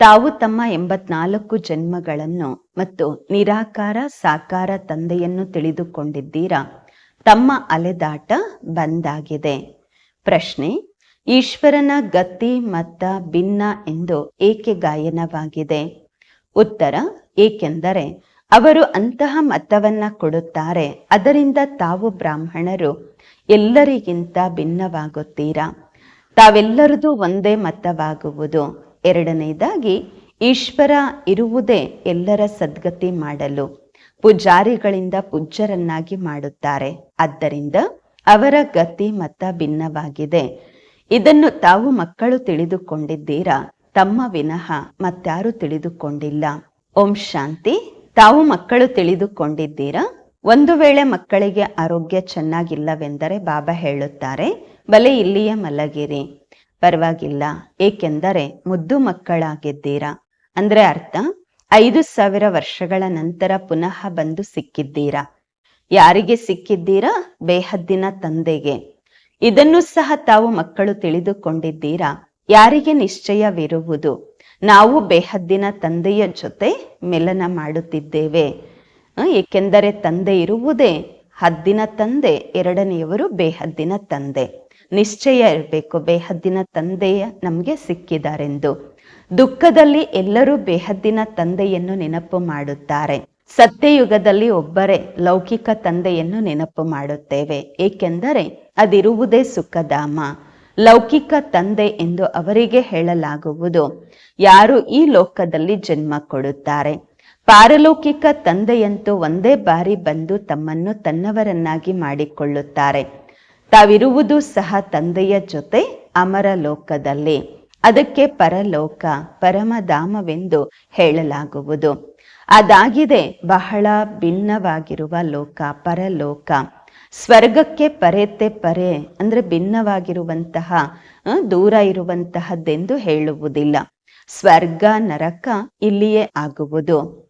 ತಾವು ತಮ್ಮ ಎಂಬತ್ನಾಲ್ಕು ಜನ್ಮಗಳನ್ನು ಮತ್ತು ನಿರಾಕಾರ ಸಾಕಾರ ತಂದೆಯನ್ನು ತಿಳಿದುಕೊಂಡಿದ್ದೀರಾ? ತಮ್ಮ ಅಲೆದಾಟ ಬಂದಾಗಿದೆ. ಪ್ರಶ್ನೆ, ಈಶ್ವರನ ಗತಿ ಮತ್ತ ಭಿನ್ನ ಎಂದು ಏಕೆ ಗಾಯನವಾಗಿದೆ? ಉತ್ತರ, ಏಕೆಂದರೆ ಅವರು ಅಂತಹ ಮತವನ್ನ ಕೊಡುತ್ತಾರೆ, ಅದರಿಂದ ತಾವು ಬ್ರಾಹ್ಮಣರು, ಎಲ್ಲರಿಗಿಂತ ಭಿನ್ನವಾಗುತ್ತೀರಾ? ತಾವೆಲ್ಲರದು ಒಂದೇ ಮತವಾಗುವುದು. ಎರಡನೇದಾಗಿ, ಈಶ್ವರ ಇರುವುದೇ ಎಲ್ಲರ ಸದ್ಗತಿ ಮಾಡಲು, ಪೂಜಾರಿಗಳಿಂದ ಪೂಜ್ಯರನ್ನಾಗಿ ಮಾಡುತ್ತಾರೆ. ಆದ್ದರಿಂದ ಅವರ ಗತಿ ಮತ ಭಿನ್ನವಾಗಿದೆ. ಇದನ್ನು ತಾವು ಮಕ್ಕಳು ತಿಳಿದುಕೊಂಡಿದ್ದೀರಾ? ತಮ್ಮ ವಿನಃ ಮತ್ತಾರು ತಿಳಿದುಕೊಂಡಿಲ್ಲ. ಓಂ ಶಾಂತಿ. ತಾವು ಮಕ್ಕಳು ತಿಳಿದುಕೊಂಡಿದ್ದೀರಾ? ಒಂದು ವೇಳೆ ಮಕ್ಕಳಿಗೆ ಆರೋಗ್ಯ ಚೆನ್ನಾಗಿಲ್ಲವೆಂದರೆ ಬಾಬಾ ಹೇಳುತ್ತಾರೆ, ಬಲೆ ಇಲ್ಲಿಯೇ ಮಲಗಿರಿ. ಪರವಾಗಿಲ್ಲ. ಏಕೆಂದರೆ ಮುದ್ದು ಮಕ್ಕಳಾಗಿದ್ದೀರಾ? ಅಂದ್ರೆ ಅರ್ಥ, ಐದು ಸಾವಿರ ವರ್ಷಗಳ ನಂತರ ಪುನಃ ಬಂದು ಸಿಕ್ಕಿದ್ದೀರಾ? ಯಾರಿಗೆ ಸಿಕ್ಕಿದ್ದೀರಾ? ಬೇಹದ್ದಿನ ತಂದೆಗೆ. ಇದನ್ನು ಸಹ ತಾವು ಮಕ್ಕಳು ತಿಳಿದುಕೊಂಡಿದ್ದೀರಾ? ಯಾರಿಗೆ ನಿಶ್ಚಯವಿರುವುದು? ನಾವು ಬೇಹದ್ದಿನ ತಂದೆಯ ಜೊತೆ ಮಿಲನ ಮಾಡುತ್ತಿದ್ದೇವೆ. ಏಕೆಂದರೆ ತಂದೆ ಇರುವುದೇ ಹದ್ದಿನ ತಂದೆ, ಎರಡನೆಯವರು ಬೇಹದ್ದಿನ ತಂದೆ. ನಿಶ್ಚಯ ಇರಬೇಕು. ಬೇಹದ್ದಿನ ತಂದೆಯ ನಮಗೆ ಸಿಕ್ಕಿದಾರೆಂದು ದುಃಖದಲ್ಲಿ ಎಲ್ಲರೂ ಬೇಹದ್ದಿನ ತಂದೆಯನ್ನು ನೆನಪು ಮಾಡುತ್ತಾರೆ. ಸತ್ಯಯುಗದಲ್ಲಿ ಒಬ್ಬರೇ ಲೌಕಿಕ ತಂದೆಯನ್ನು ನೆನಪು ಮಾಡುತ್ತೇವೆ. ಏಕೆಂದರೆ ಅದಿರುವುದೇ ಸುಖಧಾಮ. ಲೌಕಿಕ ತಂದೆ ಎಂದು ಅವರಿಗೆ ಹೇಳಲಾಗುವುದು. ಯಾರು ಈ ಲೋಕದಲ್ಲಿ ಜನ್ಮ ಕೊಡುತ್ತಾರೆ? ಪಾರಲೌಕಿಕ ತಂದೆಯಂತೂ ಒಂದೇ ಬಾರಿ ಬಂದು ತಮ್ಮನ್ನು ತನ್ನವರನ್ನಾಗಿ ಮಾಡಿಕೊಳ್ಳುತ್ತಾರೆ. ತಾವಿರುವುದು ಸಹ ತಂದೆಯ ಜೊತೆ ಅಮರ ಲೋಕದಲ್ಲಿ ಅದಕ್ಕೆ ಪರಲೋಕ, ಪರಮಧಾಮವೆಂದು ಹೇಳಲಾಗುವುದು. ಅದಾಗಿದೆ, ಬಹಳ ಭಿನ್ನವಾಗಿರುವ ಲೋಕ, ಪರಲೋಕ. ಸ್ವರ್ಗಕ್ಕೆ ಪರೆತೆ ಪರೆ, ಅಂದ್ರೆ ಭಿನ್ನವಾಗಿರುವಂತಹ ದೂರ ಇರುವಂತಹದ್ದೆಂದು ಹೇಳುವುದಿಲ್ಲ. ಸ್ವರ್ಗ, ನರಕ ಇಲ್ಲಿಯೇ ಆಗುವುದು.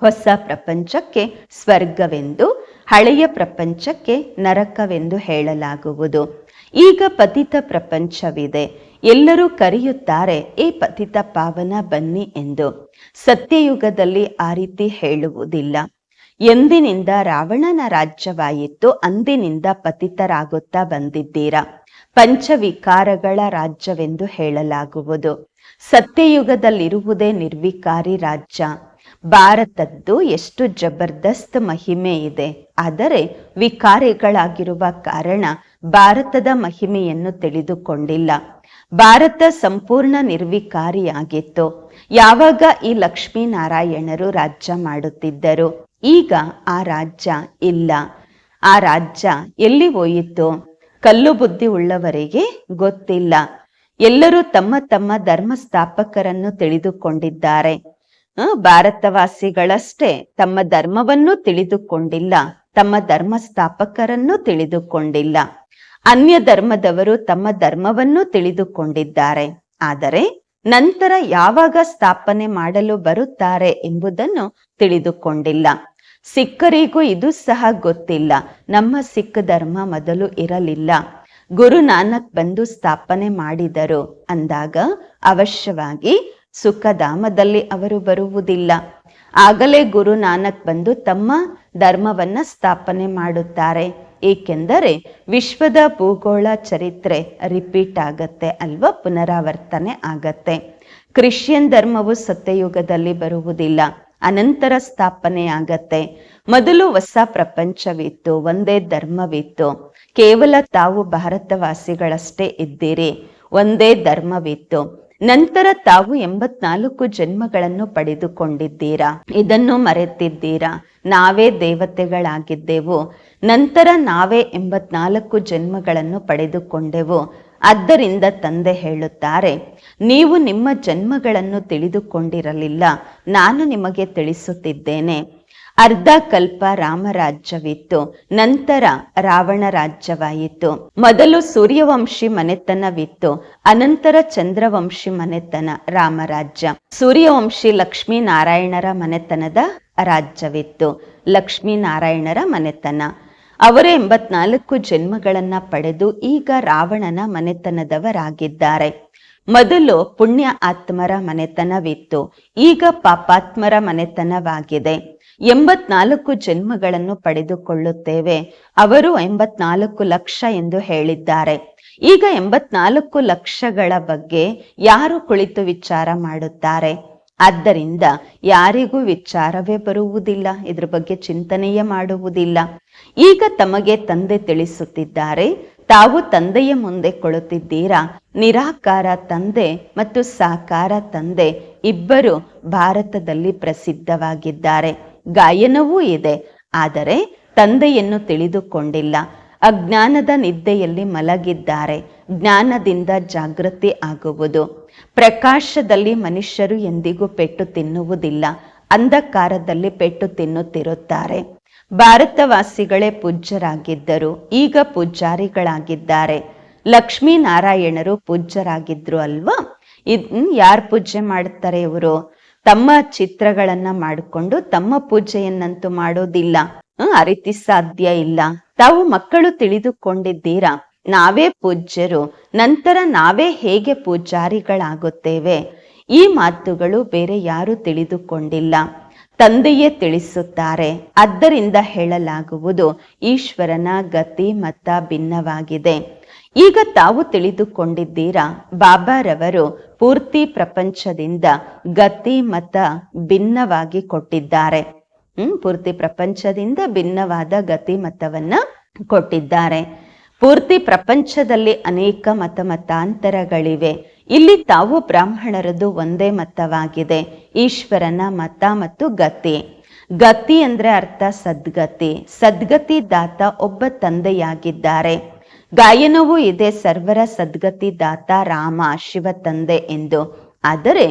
ಹೊಸ ಪ್ರಪಂಚಕ್ಕೆ ಸ್ವರ್ಗವೆಂದು ಹಳೆಯ ಪ್ರಪಂಚಕ್ಕೆ ನರಕವೆಂದು ಹೇಳಲಾಗುವುದು. ಈಗ ಪತಿತ ಪ್ರಪಂಚವಿದೆ. ಎಲ್ಲರೂ ಕರೆಯುತ್ತಾರೆ, ಏ ಪತಿತ ಪಾವನ, ಬನ್ನಿ ಎಂದು. ಸತ್ಯಯುಗದಲ್ಲಿ ಆ ರೀತಿ ಹೇಳುವುದಿಲ್ಲ. ಎಂದಿನಿಂದ ರಾವಣನ ರಾಜ್ಯವಾಯಿತು, ಅಂದಿನಿಂದ ಪತಿತರಾಗುತ್ತಾ ಬಂದಿದ್ದೀರಾ? ಪಂಚವಿಕಾರಗಳ ರಾಜ್ಯವೆಂದು ಹೇಳಲಾಗುವುದು. ಸತ್ಯಯುಗದಲ್ಲಿರುವುದೇ ನಿರ್ವಿಕಾರಿ ರಾಜ್ಯ. ಭಾರತದ್ದು ಎಷ್ಟು ಜಬರ್ದಸ್ತ್ ಮಹಿಮೆ ಇದೆ. ಆದರೆ ವಿಕಾರಿಗಳಾಗಿರುವ ಕಾರಣ ಭಾರತದ ಮಹಿಮೆಯನ್ನು ತಿಳಿದುಕೊಂಡಿಲ್ಲ. ಭಾರತ ಸಂಪೂರ್ಣ ನಿರ್ವಿಕಾರಿಯಾಗಿತ್ತು. ಯಾವಾಗ ಈ ಲಕ್ಷ್ಮೀನಾರಾಯಣರು ರಾಜ್ಯ ಮಾಡುತ್ತಿದ್ದರು? ಈಗ ಆ ರಾಜ್ಯ ಇಲ್ಲ. ಆ ರಾಜ್ಯ ಎಲ್ಲಿ ಹೋಯಿತು? ಕಲ್ಲು ಬುದ್ಧಿ ಉಳ್ಳವರಿಗೆ ಗೊತ್ತಿಲ್ಲ. ಎಲ್ಲರೂ ತಮ್ಮ ತಮ್ಮ ಧರ್ಮ ಸ್ಥಾಪಕರನ್ನು ತಿಳಿದುಕೊಂಡಿದ್ದಾರೆ. ಭಾರತವಾಸಿಗಳಷ್ಟೇ ತಮ್ಮ ಧರ್ಮವನ್ನು ತಿಳಿದುಕೊಂಡಿಲ್ಲ, ತಮ್ಮ ಧರ್ಮ ಸ್ಥಾಪಕರನ್ನು ತಿಳಿದುಕೊಂಡಿಲ್ಲ. ಅನ್ಯ ಧರ್ಮದವರು ತಮ್ಮ ಧರ್ಮವನ್ನು ತಿಳಿದುಕೊಂಡಿದ್ದಾರೆ. ಆದರೆ ನಂತರ ಯಾವಾಗ ಸ್ಥಾಪನೆ ಮಾಡಲು ಬರುತ್ತಾರೆ ಎಂಬುದನ್ನು ತಿಳಿದುಕೊಂಡಿಲ್ಲ. ಸಿಖ್ಖರಿಗೂ ಇದು ಸಹ ಗೊತ್ತಿಲ್ಲ. ನಮ್ಮ ಸಿಖ್ ಧರ್ಮ ಮೊದಲು ಇರಲಿಲ್ಲ. ಗುರು ನಾನಕ್ ಬಂದು ಸ್ಥಾಪನೆ ಮಾಡಿದರು. ಅಂದಾಗ ಅವಶ್ಯವಾಗಿ ಸುಖಧಾಮದಲ್ಲಿ ಅವರು ಬರುವುದಿಲ್ಲ. ಆಗಲೇ ಗುರು ನಾನಕ್ ಬಂದು ತಮ್ಮ ಧರ್ಮವನ್ನ ಸ್ಥಾಪನೆ ಮಾಡುತ್ತಾರೆ. ಏಕೆಂದರೆ ವಿಶ್ವದ ಭೂಗೋಳ ಚರಿತ್ರೆ ರಿಪೀಟ್ ಆಗತ್ತೆ ಅಲ್ವಾ? ಪುನರಾವರ್ತನೆ ಆಗತ್ತೆ. ಕ್ರಿಶ್ಚಿಯನ್ ಧರ್ಮವು ಸತ್ಯಯುಗದಲ್ಲಿ ಬರುವುದಿಲ್ಲ. ಅನಂತರ ಸ್ಥಾಪನೆ ಆಗತ್ತೆ. ಮೊದಲು ಹೊಸ ಪ್ರಪಂಚವಿತ್ತು, ಒಂದೇ ಧರ್ಮವಿತ್ತು. ಕೇವಲ ತಾವು ಭಾರತವಾಸಿಗಳಷ್ಟೇ ಇದ್ದೀರಿ, ಒಂದೇ ಧರ್ಮವಿತ್ತು. ನಂತರ ತಾವು ಎಂಬತ್ನಾಲ್ಕು ಜನ್ಮಗಳನ್ನು ಪಡೆದುಕೊಂಡಿದ್ದೀರಾ? ಇದನ್ನು ಮರೆತಿದ್ದೀರಾ? ನಾವೇ ದೇವತೆಗಳಾಗಿದ್ದೆವು. ನಂತರ ನಾವೇ ಎಂಬತ್ನಾಲ್ಕು ಜನ್ಮಗಳನ್ನು ಪಡೆದುಕೊಂಡೆವು. ಆದ್ದರಿಂದ ತಂದೆ ಹೇಳುತ್ತಾರೆ, ನೀವು ನಿಮ್ಮ ಜನ್ಮಗಳನ್ನು ತಿಳಿದುಕೊಂಡಿರಲಿಲ್ಲ. ನಾನು ನಿಮಗೆ ತಿಳಿಸುತ್ತಿದ್ದೇನೆ. ಅರ್ಧ ಕಲ್ಪ ರಾಮರಾಜ್ಯವಿತ್ತು, ನಂತರ ರಾವಣ ರಾಜ್ಯವಾಯಿತು. ಮೊದಲು ಸೂರ್ಯವಂಶಿ ಮನೆತನವಿತ್ತು, ಅನಂತರ ಚಂದ್ರವಂಶಿ ಮನೆತನ ರಾಮರಾಜ್ಯ. ಸೂರ್ಯವಂಶಿ ಲಕ್ಷ್ಮೀನಾರಾಯಣರ ಮನೆತನದ ರಾಜ್ಯವಿತ್ತು, ಲಕ್ಷ್ಮೀನಾರಾಯಣರ ಮನೆತನ. ಅವರು ಎಂಬತ್ನಾಲ್ಕು ಜನ್ಮಗಳನ್ನ ಪಡೆದು ಈಗ ರಾವಣನ ಮನೆತನದವರಾಗಿದ್ದಾರೆ. ಮೊದಲು ಪುಣ್ಯ ಆತ್ಮರ ಮನೆತನವಿತ್ತು, ಈಗ ಪಾಪಾತ್ಮರ ಮನೆತನವಾಗಿದೆ. ಎಂಬತ್ನಾಲ್ಕು ಜನ್ಮಗಳನ್ನು ಪಡೆದುಕೊಳ್ಳುತ್ತೇವೆ. ಅವರು ಎಂಬತ್ನಾಲ್ಕು ಲಕ್ಷ ಎಂದು ಹೇಳಿದ್ದಾರೆ. ಈಗ ಎಂಬತ್ನಾಲ್ಕು ಲಕ್ಷಗಳ ಬಗ್ಗೆ ಯಾರು ಕುಳಿತು ವಿಚಾರ ಮಾಡುತ್ತಾರೆ? ಆದ್ದರಿಂದ ಯಾರಿಗೂ ವಿಚಾರವೇ ಬರುವುದಿಲ್ಲ, ಇದ್ರ ಬಗ್ಗೆ ಚಿಂತನೆಯೇ ಮಾಡುವುದಿಲ್ಲ. ಈಗ ತಮಗೆ ತಂದೆ ತಿಳಿಸುತ್ತಿದ್ದಾರೆ. ತಾವು ತಂದೆಯ ಮುಂದೆ ಕೊಳುತ್ತಿದ್ದೀರಾ ನಿರಾಕಾರ ತಂದೆ ಮತ್ತು ಸಾಕಾರ ತಂದೆ ಇಬ್ಬರು ಭಾರತದಲ್ಲಿ ಪ್ರಸಿದ್ಧವಾಗಿದ್ದಾರೆ. ಗಾಯನವೂ ಇದೆ. ಆದರೆ ತಂದೆಯನ್ನು ತಿಳಿದುಕೊಂಡಿಲ್ಲ. ಅಜ್ಞಾನದ ನಿದ್ದೆಯಲ್ಲಿ ಮಲಗಿದ್ದಾರೆ. ಜ್ಞಾನದಿಂದ ಜಾಗೃತಿ ಆಗುವುದು. ಪ್ರಕಾಶದಲ್ಲಿ ಮನುಷ್ಯರು ಎಂದಿಗೂ ಪೆಟ್ಟು ತಿನ್ನುವುದಿಲ್ಲ. ಅಂಧಕಾರದಲ್ಲಿ ಪೆಟ್ಟು ತಿನ್ನುತ್ತಿರುತ್ತಾರೆ. ಭಾರತವಾಸಿಗಳೇ ಪೂಜ್ಯರಾಗಿದ್ದರು. ಈಗ ಪೂಜಾರಿಗಳಾಗಿದ್ದಾರೆ. ಲಕ್ಷ್ಮೀನಾರಾಯಣರು ಪೂಜ್ಯರಾಗಿದ್ರು ಅಲ್ವಾ? ಇದ್ ಯಾರು ಪೂಜೆ ಮಾಡ್ತಾರೆ ಇವರು? ತಮ್ಮ ಚಿತ್ರಗಳನ್ನ ಮಾಡಿಕೊಂಡು ತಮ್ಮ ಪೂಜೆಯನ್ನಂತೂ ಮಾಡೋದಿಲ್ಲ. ಆ ರೀತಿ ಸಾಧ್ಯ ಇಲ್ಲ. ತಾವು ಮಕ್ಕಳು ತಿಳಿದುಕೊಂಡಿದ್ದೀರಾ? ನಾವೇ ಪೂಜ್ಯರು. ನಂತರ ನಾವೇ ಹೇಗೆ ಪೂಜಾರಿಗಳಾಗುತ್ತೇವೆ? ಈ ಮಾತುಗಳು ಬೇರೆ ಯಾರು ತಿಳಿದುಕೊಂಡಿಲ್ಲ. ತಂದೆಯೇ ತಿಳಿಸುತ್ತಾರೆ. ಆದ್ದರಿಂದ ಹೇಳಲಾಗುವುದು, ಈಶ್ವರನ ಗತಿ ಮತ್ತ ಭಿನ್ನವಾಗಿದೆ. ಈಗ ತಾವು ತಿಳಿದುಕೊಂಡಿದ್ದೀರಾ, ಬಾಬಾರವರು ಪೂರ್ತಿ ಪ್ರಪಂಚದಿಂದ ಗತಿ ಮತ ಭಿನ್ನವಾಗಿ ಕೊಟ್ಟಿದ್ದಾರೆ. ಹ್ಮ್, ಪೂರ್ತಿ ಪ್ರಪಂಚದಿಂದ ಭಿನ್ನವಾದ ಗತಿ ಮತವನ್ನ ಕೊಟ್ಟಿದ್ದಾರೆ. ಪೂರ್ತಿ ಪ್ರಪಂಚದಲ್ಲಿ ಅನೇಕ ಮತ ಮತಾಂತರಗಳಿವೆ. ಇಲ್ಲಿ ತಾವು ಬ್ರಾಹ್ಮಣರದು ಒಂದೇ ಮತವಾಗಿದೆ, ಈಶ್ವರನ ಮತ ಮತ್ತು ಗತಿ ಗತಿ ಅಂದ್ರೆ ಅರ್ಥ ಸದ್ಗತಿ ಸದ್ಗತಿ ದಾತ ಒಬ್ಬ ತಂದೆಯಾಗಿದ್ದಾರೆ. ಗಾಯನವೂ ಇದೆ, ಸರ್ವರ ಸದ್ಗತಿ ದಾತ ರಾಮ ಶಿವ ತಂದೆ ಎಂದು. ಆದರೆ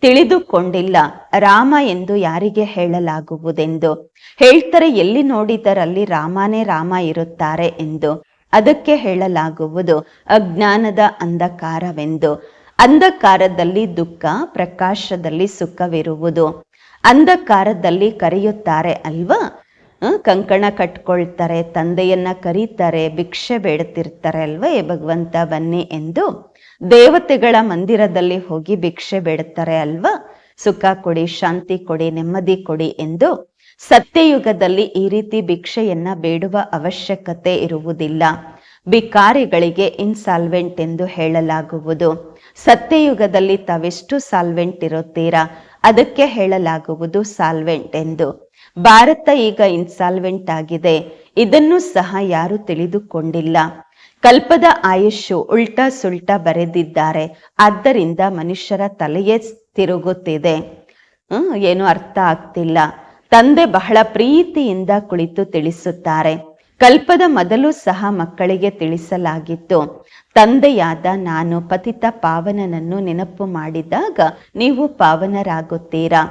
ತಿಳಿದುಕೊಂಡಿಲ್ಲ ರಾಮ ಎಂದು ಯಾರಿಗೆ ಹೇಳಲಾಗುವುದೆಂದು. ಹೇಳ್ತಾರೆ, ಎಲ್ಲಿ ನೋಡಿದರಲ್ಲಿ ರಾಮನೇ ರಾಮ ಇರುತ್ತಾರೆ ಎಂದು. ಅದಕ್ಕೆ ಹೇಳಲಾಗುವುದು ಅಜ್ಞಾನದ ಅಂಧಕಾರವೆಂದು. ಅಂಧಕಾರದಲ್ಲಿ ದುಃಖ, ಪ್ರಕಾಶದಲ್ಲಿ ಸುಖವಿರುವುದು. ಅಂಧಕಾರದಲ್ಲಿ ಕರೆಯುತ್ತಾರೆ ಅಲ್ವಾ? ಕಂಕಣ ಕಟ್ಕೊಳ್ತಾರೆ, ತಂದೆಯನ್ನ ಕರೀತಾರೆ, ಭಿಕ್ಷೆ ಬೇಡ್ತಿರ್ತಾರೆ ಅಲ್ವಾ? ಏ ಭಗವಂತ, ಬನ್ನಿ ಎಂದು ದೇವತೆಗಳ ಮಂದಿರದಲ್ಲಿ ಹೋಗಿ ಭಿಕ್ಷೆ ಬೇಡುತ್ತಾರೆ ಅಲ್ವಾ? ಸುಖ ಕೊಡಿ, ಶಾಂತಿ ಕೊಡಿ, ನೆಮ್ಮದಿ ಕೊಡಿ ಎಂದು ಸತ್ಯಯುಗದಲ್ಲಿ ಈ ರೀತಿ ಭಿಕ್ಷೆಯನ್ನ ಬೇಡುವ ಅವಶ್ಯಕತೆ ಇರುವುದಿಲ್ಲ. ಬಿಕಾರಿಗಳಿಗೆ ಇನ್ಸಾಲ್ವೆಂಟ್ ಎಂದು ಹೇಳಲಾಗುವುದು. ಸತ್ಯಯುಗದಲ್ಲಿ ತಾವೆಷ್ಟು ಸಾಲ್ವೆಂಟ್ ಇರುತ್ತೀರಾ? ಅದಕ್ಕೆ ಹೇಳಲಾಗುವುದು ಸಾಲ್ವೆಂಟ್ ಎಂದು. ಭಾರತ ಈಗ ಇನ್ಸಾಲ್ವೆಂಟ್ ಆಗಿದೆ. ಇದನ್ನು ಸಹ ಯಾರು ತಿಳಿದುಕೊಂಡಿಲ್ಲ. ಕಲ್ಪದ ಆಯುಷು ಉಲ್ಟಾ ಸುಲ್ಟಾ ಬರೆದಿದ್ದಾರೆ. ಆದ್ದರಿಂದ ಮನುಷ್ಯರ ತಲೆಯೇ ತಿರುಗುತ್ತಿದೆ. ಏನು ಅರ್ಥ ಆಗ್ತಿಲ್ಲ. ತಂದೆ ಬಹಳ ಪ್ರೀತಿಯಿಂದ ಕುಳಿತು ತಿಳಿಸುತ್ತಾರೆ. ಕಲ್ಪದ ಮೊದಲು ಸಹ ಮಕ್ಕಳಿಗೆ ತಿಳಿಸಲಾಗಿತ್ತು. ತಂದೆಯಾದ ನಾನು ಪತಿತ ಪಾವನನನ್ನು ನೆನಪು ಮಾಡಿದಾಗ ನೀವು ಪಾವನರಾಗುತ್ತೀರಾ?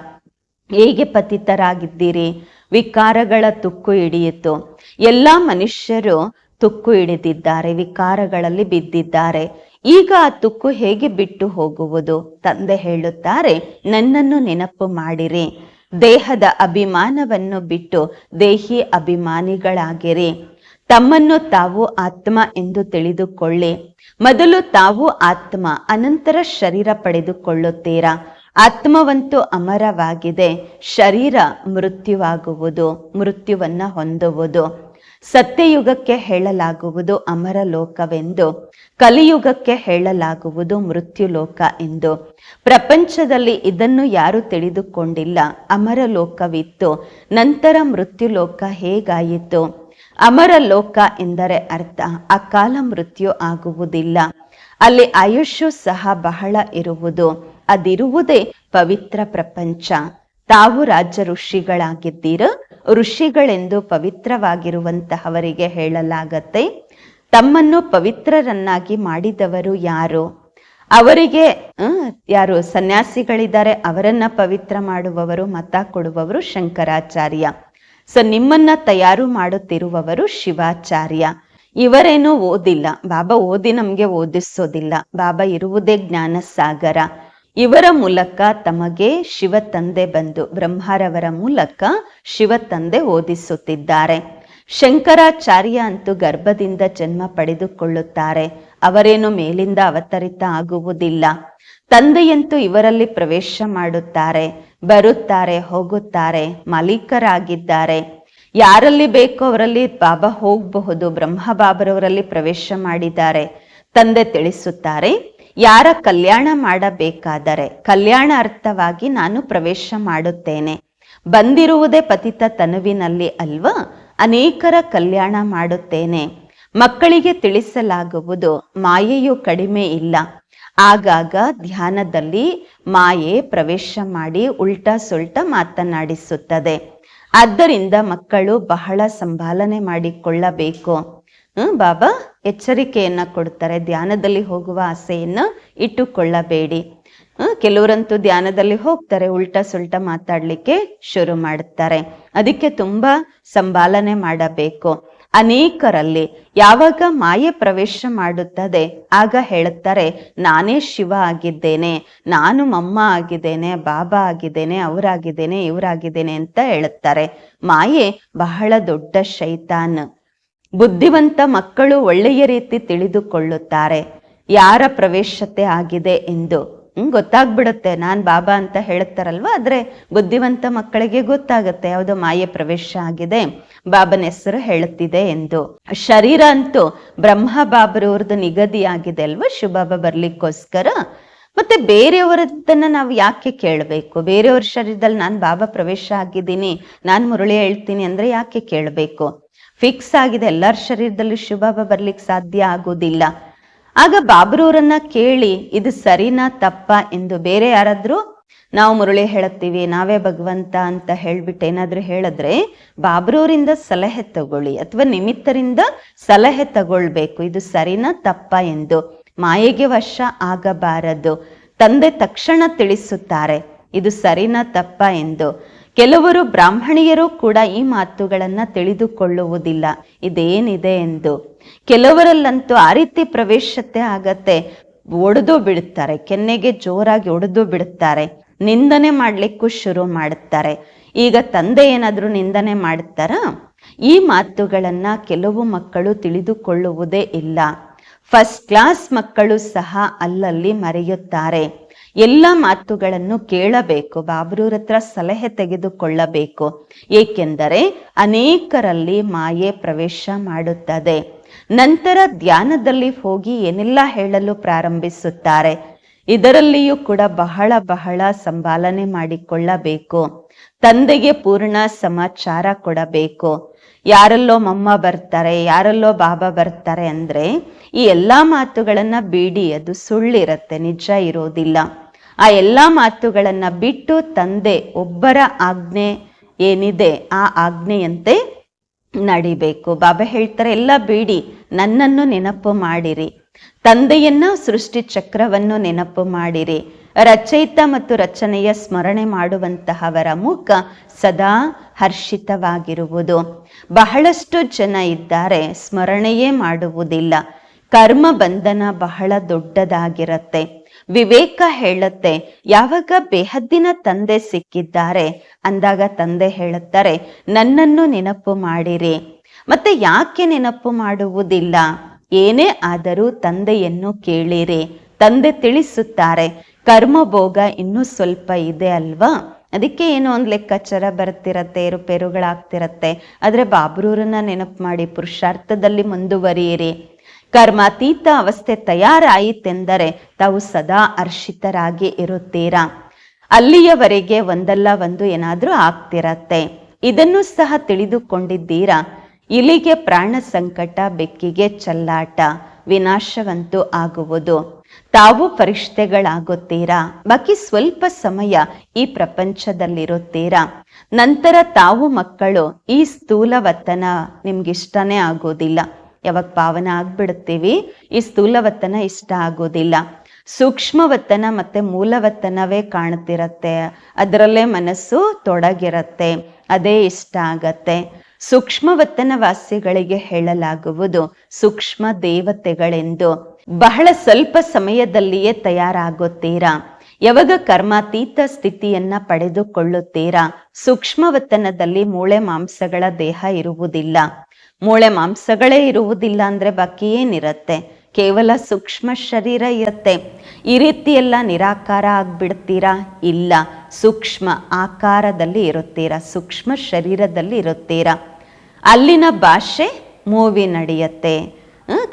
ಹೇಗೆ ಪತಿತರಾಗಿದ್ದೀರಿ? ವಿಕಾರಗಳ ತುಕ್ಕು ಹಿಡಿಯಿತು. ಎಲ್ಲ ಮನುಷ್ಯರು ತುಕ್ಕು ಹಿಡಿದಿದ್ದಾರೆ, ವಿಕಾರಗಳಲ್ಲಿ ಬಿದ್ದಿದ್ದಾರೆ. ಈಗ ಆ ತುಕ್ಕು ಹೇಗೆ ಬಿಟ್ಟು ಹೋಗುವುದು? ತಂದೆ ಹೇಳುತ್ತಾರೆ, ನನ್ನನ್ನು ನೆನಪು ಮಾಡಿರಿ. ದೇಹದ ಅಭಿಮಾನವನ್ನು ಬಿಟ್ಟು ದೇಹಿ ಅಭಿಮಾನಿಗಳಾಗಿರಿ. ತಮ್ಮನ್ನು ತಾವು ಆತ್ಮ ಎಂದು ತಿಳಿದುಕೊಳ್ಳಿ. ಮೊದಲು ತಾವು ಆತ್ಮ, ಅನಂತರ ಶರೀರ ಪಡೆದುಕೊಳ್ಳುತ್ತೀರಾ? ಆತ್ಮವಂತೂ ಅಮರವಾಗಿದೆ. ಶರೀರ ಮೃತ್ಯುವಾಗುವುದು, ಮೃತ್ಯುವನ್ನ ಹೊಂದುವುದು. ಸತ್ಯಯುಗಕ್ಕೆ ಹೇಳಲಾಗುವುದು ಅಮರ ಲೋಕವೆಂದು. ಕಲಿಯುಗಕ್ಕೆ ಹೇಳಲಾಗುವುದು ಮೃತ್ಯು ಲೋಕ ಎಂದು. ಪ್ರಪಂಚದಲ್ಲಿ ಇದನ್ನು ಯಾರು ತಿಳಿದುಕೊಂಡಿಲ್ಲ. ಅಮರ ಲೋಕವಿತ್ತು. ನಂತರ ಮೃತ್ಯು ಲೋಕ ಹೇಗಾಯಿತು? ಅಮರ ಲೋಕ ಎಂದರೆ ಅರ್ಥ, ಅಕಾಲ ಮೃತ್ಯು ಆಗುವುದಿಲ್ಲ. ಅಲ್ಲಿ ಆಯುಷ್ಯು ಸಹ ಬಹಳ ಇರುವುದು. ಅದಿರುವುದೇ ಪವಿತ್ರ ಪ್ರಪಂಚ. ತಾವು ರಾಜ ಋಷಿಗಳಾಗಿದ್ದೀರ? ಋಷಿಗಳೆಂದು ಪವಿತ್ರವಾಗಿರುವಂತಹವರಿಗೆ ಹೇಳಲಾಗತ್ತೆ, ತಮ್ಮನ್ನು ಪವಿತ್ರರನ್ನಾಗಿ ಮಾಡಿದವರು ಯಾರು? ಅವರಿಗೆ ಯಾರು? ಸನ್ಯಾಸಿಗಳಿದ್ದಾರೆ, ಅವರನ್ನ ಪವಿತ್ರ ಮಾಡುವವರು, ಮತ ಕೊಡುವವರು ಶಂಕರಾಚಾರ್ಯ. ಸೊ, ನಿಮ್ಮನ್ನ ತಯಾರು ಮಾಡುತ್ತಿರುವವರು ಶಿವಾಚಾರ್ಯ. ಇವರೇನು ಓದಿಲ್ಲ. ಬಾಬಾ ಓದಿ ನಮ್ಗೆ ಓದಿಸೋದಿಲ್ಲ. ಬಾಬಾ ಇರುವುದೇ ಜ್ಞಾನ ಸಾಗರ ಇವರ ಮೂಲಕ ತಮಗೆ ಶಿವ ತಂದೆ ಬಂದು ಬ್ರಹ್ಮರವರ ಮೂಲಕ ಶಿವ ತಂದೆ ಓದಿಸುತ್ತಿದ್ದಾರೆ. ಶಂಕರಾಚಾರ್ಯ ಅಂತೂ ಗರ್ಭದಿಂದ ಜನ್ಮ ಪಡೆದುಕೊಳ್ಳುತ್ತಾರೆ. ಅವರೇನು ಮೇಲಿಂದ ಅವತರಿತ ಆಗುವುದಿಲ್ಲ. ತಂದೆಯಂತೂ ಇವರಲ್ಲಿ ಪ್ರವೇಶ ಮಾಡುತ್ತಾರೆ. ಬರುತ್ತಾರೆ, ಹೋಗುತ್ತಾರೆ, ಮಾಲೀಕರಾಗಿದ್ದಾರೆ. ಯಾರಲ್ಲಿ ಬೇಕೋ ಅವರಲ್ಲಿ ಬಾಬಾ ಹೋಗಬಹುದು ಬ್ರಹ್ಮ ಬಾಬರವರಲ್ಲಿ ಪ್ರವೇಶ ಮಾಡಿದ್ದಾರೆ. ತಂದೆ ತಿಳಿಸುತ್ತಾರೆ ಯಾರ ಕಲ್ಯಾಣ ಮಾಡಬೇಕಾದರೆ? ಕಲ್ಯಾಣ ಅರ್ಥವಾಗಿ ನಾನು ಪ್ರವೇಶ ಮಾಡುತ್ತೇನೆ. ಬಂದಿರುವುದೇ ಪತಿತ ತನುವಿನಲ್ಲಿ ಅಲ್ವಾ? ಅನೇಕರ ಕಲ್ಯಾಣ ಮಾಡುತ್ತೇನೆ. ಮಕ್ಕಳಿಗೆ ತಿಳಿಸಲಾಗುವುದು, ಮಾಯೆಯು ಕಡಿಮೆ ಇಲ್ಲ. ಆಗಾಗ ಧ್ಯಾನದಲ್ಲಿ ಮಾಯೆ ಪ್ರವೇಶ ಮಾಡಿ ಉಲ್ಟಾ ಸುಲ್ಟ ಮಾತನಾಡಿಸುತ್ತದೆ. ಆದ್ದರಿಂದ ಮಕ್ಕಳು ಬಹಳ ಸಂಭಾಲನೆ ಮಾಡಿಕೊಳ್ಳಬೇಕು. ಹ್ಮ್, ಬಾಬಾ? ಎಚ್ಚರಿಕೆಯನ್ನ ಕೊಡ್ತಾರೆ, ಧ್ಯಾನದಲ್ಲಿ ಹೋಗುವ ಆಸೆಯನ್ನು ಇಟ್ಟುಕೊಳ್ಳಬೇಡಿ. ಕೆಲವರಂತೂ ಧ್ಯಾನದಲ್ಲಿ ಹೋಗ್ತಾರೆ, ಉಲ್ಟಾ ಸುಲ್ಟಾ ಮಾತಾಡಲಿಕ್ಕೆ ಶುರು ಮಾಡುತ್ತಾರೆ ಅದಕ್ಕೆ ತುಂಬಾ ಸಂಭಾಲನೆ ಮಾಡಬೇಕು. ಅನೇಕರಲ್ಲಿ ಯಾವಾಗ ಮಾಯೆ ಪ್ರವೇಶ ಮಾಡುತ್ತದೆ, ಆಗ ಹೇಳುತ್ತಾರೆ, ನಾನೇ ಶಿವ ಆಗಿದ್ದೇನೆ, ನಾನು ಮಮ್ಮ ಆಗಿದ್ದೇನೆ, ಬಾಬಾ ಆಗಿದ್ದೇನೆ, ಅವರಾಗಿದ್ದೇನೆ, ಇವರಾಗಿದ್ದೇನೆ ಅಂತ ಹೇಳುತ್ತಾರೆ. ಮಾಯೆ ಬಹಳ ದೊಡ್ಡ ಶೈತಾನ್. ಬುದ್ಧಿವಂತ ಮಕ್ಕಳು ಒಳ್ಳೆಯ ರೀತಿ ತಿಳಿದುಕೊಳ್ಳುತ್ತಾರೆ. ಯಾರ ಪ್ರವೇಶತೆ ಆಗಿದೆ ಎಂದು ಗೊತ್ತಾಗ್ಬಿಡುತ್ತೆ. ನಾನ್ ಬಾಬಾ ಅಂತ ಹೇಳ್ತಾರಲ್ವಾ? ಆದ್ರೆ ಬುದ್ಧಿವಂತ ಮಕ್ಕಳಿಗೆ ಗೊತ್ತಾಗುತ್ತೆ. ಯಾವುದೋ ಮಾಯೆ ಪ್ರವೇಶ ಆಗಿದೆ, ಬಾಬನ ಹೆಸರು ಹೇಳುತ್ತಿದೆ ಎಂದು. ಶರೀರ ಅಂತೂ ಬ್ರಹ್ಮ ಬಾಬರವ್ರದ್ದು ನಿಗದಿ ಆಗಿದೆ ಅಲ್ವಾ? ಶಿವಬಾಬಾ ಬರ್ಲಿಕ್ಕೋಸ್ಕರ. ಮತ್ತೆ ಬೇರೆಯವರದ್ದನ್ನ ನಾವು ಯಾಕೆ ಕೇಳಬೇಕು? ಬೇರೆಯವ್ರ ಶರೀರದಲ್ಲಿ ನಾನು ಬಾಬಾ ಪ್ರವೇಶ ಆಗಿದ್ದೀನಿ, ನಾನು ಮುರುಳಿ ಹೇಳ್ತೀನಿ ಅಂದ್ರೆ ಯಾಕೆ ಕೇಳಬೇಕು? ಫಿಕ್ಸ್ ಆಗಿದೆ. ಎಲ್ಲರ ಶರೀರದಲ್ಲಿ ಶಿವಬಾಬಾ ಬರ್ಲಿಕ್ಕೆ ಸಾಧ್ಯ ಆಗೋದಿಲ್ಲ ಆಗ ಬಾಬ್ರೂರನ್ನ ಕೇಳಿ, ಇದು ಸರಿನಾ ತಪ್ಪ ಎಂದು ಬೇರೆ ಯಾರಾದ್ರೂ ನಾವು ಮುರುಳಿ ಹೇಳುತ್ತೀವಿ, ನಾವೇ ಭಗವಂತ ಅಂತ ಹೇಳ್ಬಿಟ್ಟು ಏನಾದ್ರೂ ಹೇಳಿದ್ರೆ ಬಾಬ್ರೂರಿಂದ ಸಲಹೆ ತಗೊಳ್ಳಿ, ಅಥವಾ ನಿಮಿತ್ತರಿಂದ ಸಲಹೆ ತಗೊಳ್ಬೇಕು, ಇದು ಸರಿನಾ ತಪ್ಪ ಎಂದು. ಮಾಯೆಗೆ ವಶ ಆಗಬಾರದು. ತಂದೆ ತಕ್ಷಣ ತಿಳಿಸುತ್ತಾರೆ, ಇದು ಸರಿನಾ ತಪ್ಪ ಎಂದು. ಕೆಲವರು ಬ್ರಾಹ್ಮಣಿಯರು ಕೂಡ ಈ ಮಾತುಗಳನ್ನು ತಿಳಿದುಕೊಳ್ಳುವುದಿಲ್ಲ. ಇದೇನಿದೆ ಎಂದು. ಕೆಲವರಲ್ಲಂತೂ ಆ ರೀತಿ ಪ್ರವೇಶತೆ ಆಗತ್ತೆ. ಒಡೆದು ಬಿಡುತ್ತಾರೆ ಕೆನ್ನೆಗೆ ಜೋರಾಗಿ ಒಡೆದು ಬಿಡುತ್ತಾರೆ ನಿಂದನೆ ಮಾಡ್ಲಿಕ್ಕೂ ಶುರು ಮಾಡುತ್ತಾರೆ ಈಗ ತಂದೆ ಏನಾದ್ರೂ ನಿಂದನೆ ಮಾಡುತ್ತಾರಾ ಈ ಮಾತುಗಳನ್ನ ಕೆಲವು ಮಕ್ಕಳು ತಿಳಿದುಕೊಳ್ಳುವುದೇ ಇಲ್ಲ. ಫಸ್ಟ್ ಕ್ಲಾಸ್ ಮಕ್ಕಳು ಸಹ ಅಲ್ಲಲ್ಲಿ ಮರೆಯುತ್ತಾರೆ. ಎಲ್ಲ ಮಾತುಗಳನ್ನು ಕೇಳಬೇಕು, ಬಾಬ್ರೂರ ಹತ್ರ ಸಲಹೆ ತೆಗೆದುಕೊಳ್ಳಬೇಕು. ಏಕೆಂದರೆ ಅನೇಕರಲ್ಲಿ ಮಾಯೆ ಪ್ರವೇಶ ಮಾಡುತ್ತದೆ. ನಂತರ ಧ್ಯಾನದಲ್ಲಿ ಹೋಗಿ ಏನೆಲ್ಲ ಹೇಳಲು ಪ್ರಾರಂಭಿಸುತ್ತಾರೆ? ಇದರಲ್ಲಿಯೂ ಕೂಡ ಬಹಳ ಬಹಳ ಸಂಭಾಲನೆ ಮಾಡಿಕೊಳ್ಳಬೇಕು. ತಂದೆಗೆ ಪೂರ್ಣ ಸಮಾಚಾರ ಕೊಡಬೇಕು. ಯಾರಲ್ಲೋ ಮಮ್ಮ ಬರ್ತಾರೆ, ಯಾರಲ್ಲೋ ಬಾಬಾ ಬರ್ತಾರೆ ಅಂದ್ರೆ ಈ ಎಲ್ಲಾ ಮಾತುಗಳನ್ನ ಬೀಡಿ ಅದು ಸುಳ್ಳಿರತ್ತೆ, ನಿಜ ಇರೋದಿಲ್ಲ. ಆ ಎಲ್ಲ ಮಾತುಗಳನ್ನು ಬಿಟ್ಟು ತಂದೆ ಒಬ್ಬರ ಆಜ್ಞೆ ಏನಿದೆ ಆ ಆಜ್ಞೆಯಂತೆ ನಡಿಬೇಕು. ಬಾಬಾ ಹೇಳ್ತಾರೆ, ಎಲ್ಲ ಬಿಡಿ, ನನ್ನನ್ನು ನೆನಪು ಮಾಡಿರಿ. ತಂದೆಯನ್ನ ಸೃಷ್ಟಿ ಚಕ್ರವನ್ನು ನೆನಪು ಮಾಡಿರಿ. ರಚಯಿತ ಮತ್ತು ರಚನೆಯ ಸ್ಮರಣೆ ಮಾಡುವಂತಹವರ ಮುಖ ಸದಾ ಹರ್ಷಿತವಾಗಿರುವುದು. ಬಹಳಷ್ಟು ಜನ ಇದ್ದಾರೆ, ಸ್ಮರಣೆಯೇ ಮಾಡುವುದಿಲ್ಲ. ಕರ್ಮ ಬಂಧನ ಬಹಳ ದೊಡ್ಡದಾಗಿರತ್ತೆ. ವಿವೇಕ ಹೇಳುತ್ತೆ, ಯಾವಾಗ ಬೇಹದ್ದಿನ ತಂದೆ ಸಿಕ್ಕಿದ್ದಾರೆ? ಅಂದಾಗ ತಂದೆ ಹೇಳುತ್ತಾರೆ, ನನ್ನನ್ನು ನೆನಪು ಮಾಡಿರಿ. ಮತ್ತೆ ಯಾಕೆ ನೆನಪು ಮಾಡುವುದಿಲ್ಲ? ಏನೇ ಆದರೂ ತಂದೆಯನ್ನು ಕೇಳಿರಿ. ತಂದೆ ತಿಳಿಸುತ್ತಾರೆ, ಕರ್ಮಭೋಗ ಇನ್ನೂ ಸ್ವಲ್ಪ ಇದೆ ಅಲ್ವಾ? ಅದಕ್ಕೆ ಏನೋ ಒಂದು ಲೆಕ್ಕಾಚಾರ ಬರ್ತಿರತ್ತೆ ಏರುಪೇರುಗಳಾಗ್ತಿರತ್ತೆ ಆದರೆ ಬಾಬ್ರೂರನ್ನ ನೆನಪು ಮಾಡಿ ಪುರುಷಾರ್ಥದಲ್ಲಿ ಮುಂದುವರಿಯಿರಿ. ಕರ್ಮಾತೀತ ಅವಸ್ಥೆ ತಯಾರಾಯಿತೆಂದರೆ ತಾವು ಸದಾ ಅರ್ಷಿತರಾಗಿ ಇರುತ್ತೀರಾ? ಅಲ್ಲಿಯವರೆಗೆ ಒಂದಲ್ಲ ಒಂದು ಏನಾದರೂ ಆಗ್ತಿರತ್ತೆ. ಇದನ್ನು ಸಹ ತಿಳಿದುಕೊಂಡಿದ್ದೀರಾ? ಇಲ್ಲಿಗೆ ಪ್ರಾಣ ಸಂಕಟ, ಬೆಕ್ಕಿಗೆ ಚಲ್ಲಾಟ, ವಿನಾಶವಂತೂ ಆಗುವುದು. ತಾವು ಪರಿಷ್ಠೆಗಳಾಗುತ್ತೀರಾ? ಬಾಕಿ ಸ್ವಲ್ಪ ಸಮಯ ಈ ಪ್ರಪಂಚದಲ್ಲಿರುತ್ತೀರಾ? ನಂತರ ತಾವು ಮಕ್ಕಳು, ಈ ಸ್ಥೂಲ ವತನ ನಿಮ್ಗಿಷ್ಟನೇ ಆಗೋದಿಲ್ಲ ಯಾವಾಗ ಪಾವನ ಆಗ್ಬಿಡುತ್ತೀವಿ, ಈ ಸ್ಥೂಲವತನ ಇಷ್ಟ ಆಗೋದಿಲ್ಲ. ಸೂಕ್ಷ್ಮವತನ ಮತ್ತೆ ಮೂಲವತನವೇ ಕಾಣ್ತಿರತ್ತೆ. ಅದರಲ್ಲೇ ಮನಸ್ಸು ತೊಡಗಿರತ್ತೆ, ಅದೇ ಇಷ್ಟ ಆಗತ್ತೆ. ಸೂಕ್ಷ್ಮವತ್ತನ ವಾಸಿಗಳಿಗೆ ಹೇಳಲಾಗುವುದು, ಸೂಕ್ಷ್ಮ ದೇವತೆಗಳೆಂದು. ಬಹಳ ಸ್ವಲ್ಪ ಸಮಯದಲ್ಲಿಯೇ ತಯಾರಾಗುತ್ತೀರಾ? ಯಾವಾಗ ಕರ್ಮಾತೀತ ಸ್ಥಿತಿಯನ್ನ ಪಡೆದುಕೊಳ್ಳುತ್ತೀರಾ? ಸೂಕ್ಷ್ಮವತನದಲ್ಲಿ ಮೂಳೆ ಮಾಂಸಗಳ ದೇಹ ಇರುವುದಿಲ್ಲ. ಮೂಳೆ ಮಾಂಸಗಳೇ ಇರುವುದಿಲ್ಲ ಅಂದರೆ ಬಾಕಿ ಏನಿರುತ್ತೆ ಕೇವಲ ಸೂಕ್ಷ್ಮ ಶರೀರ ಇರುತ್ತೆ. ಈ ರೀತಿಯೆಲ್ಲ ನಿರಾಕಾರ ಆಗಿಬಿಡ್ತೀರಾ? ಇಲ್ಲ. ಸೂಕ್ಷ್ಮ ಆಕಾರದಲ್ಲಿ ಇರುತ್ತೀರಾ? ಸೂಕ್ಷ್ಮ ಶರೀರದಲ್ಲಿ ಇರುತ್ತೀರಾ? ಅಲ್ಲಿನ ಭಾಷೆ ಮೂವಿ ನಡೆಯುತ್ತೆ.